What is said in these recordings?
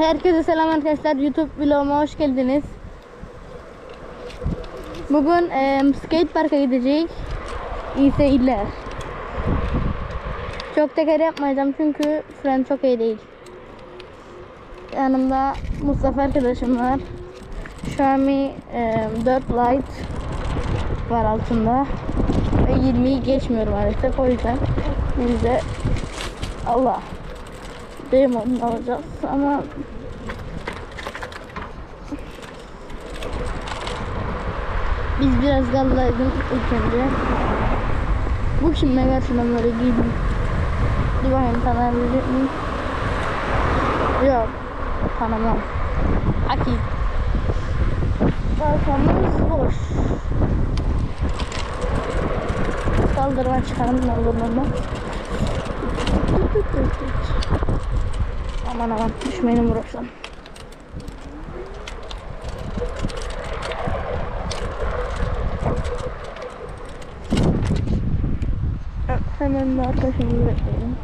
Herkese selam arkadaşlar. YouTube vloguma hoş geldiniz. Bugün e, skate parka gidecek. İyi seyirler. Çok teker yapmayacağım çünkü fren çok iyi değil. Yanımda Mustafa arkadaşım var. Xiaomi e, 4 Lite var altında. Ve 20'yi geçmiyor maalesef o yüzden biz de Allah benim onu alacağız ama biz biraz gallaydık ilk önce. Bu kim ne gerçekten böyle giydim. Dur bakayım tanıyabilecek miyim? Yok. Tanımam. Aki. Balkonumuz boş. Kaldırma çıkarım kaldırmama. Aman aman düşmeyin uğraşsam. Hemen bir arkadaşımızı bekleyelim.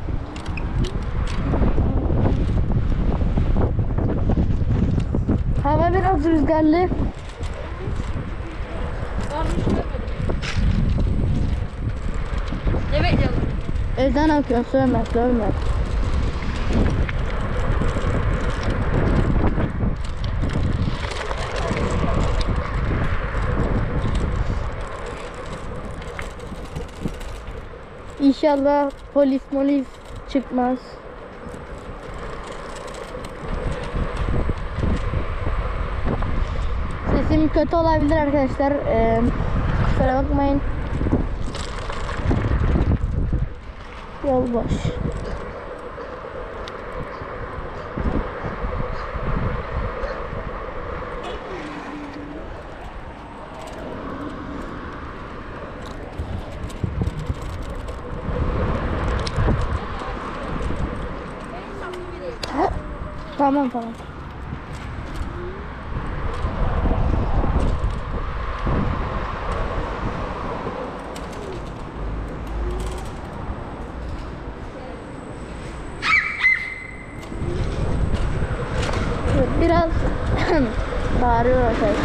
Hava biraz rüzgarlı. Evden akıyor sövme sövme. İnşallah polis molis çıkmaz. Sesim kötü olabilir arkadaşlar. Ee, kusura bakmayın. Yol boş. Tamam tamam. Biraz bağırıyor arkadaşlar.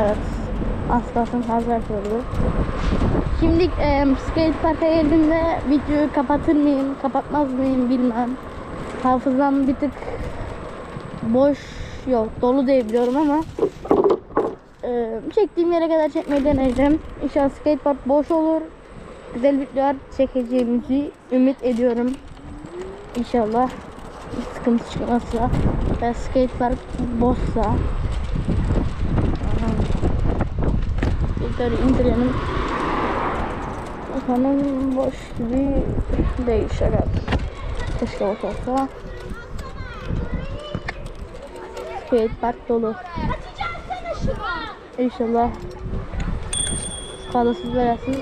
Evet. Az kalsın fazla yapıyordu. Şimdi e, skate parka geldiğimde videoyu kapatır mıyım, kapatmaz mıyım bilmem. Hafızam bir tık boş yok, dolu diye biliyorum ama e, çektiğim yere kadar çekmeyi deneyeceğim. İnşallah skate park boş olur. Güzel videolar çekeceğimizi ümit ediyorum. İnşallah sıkıntı çıkmazsa ve skate park boşsa yukarı indirelim. Efendim boş gibi değil şaka keşke boş olsa skate park dolu. İnşallah kalasız belasız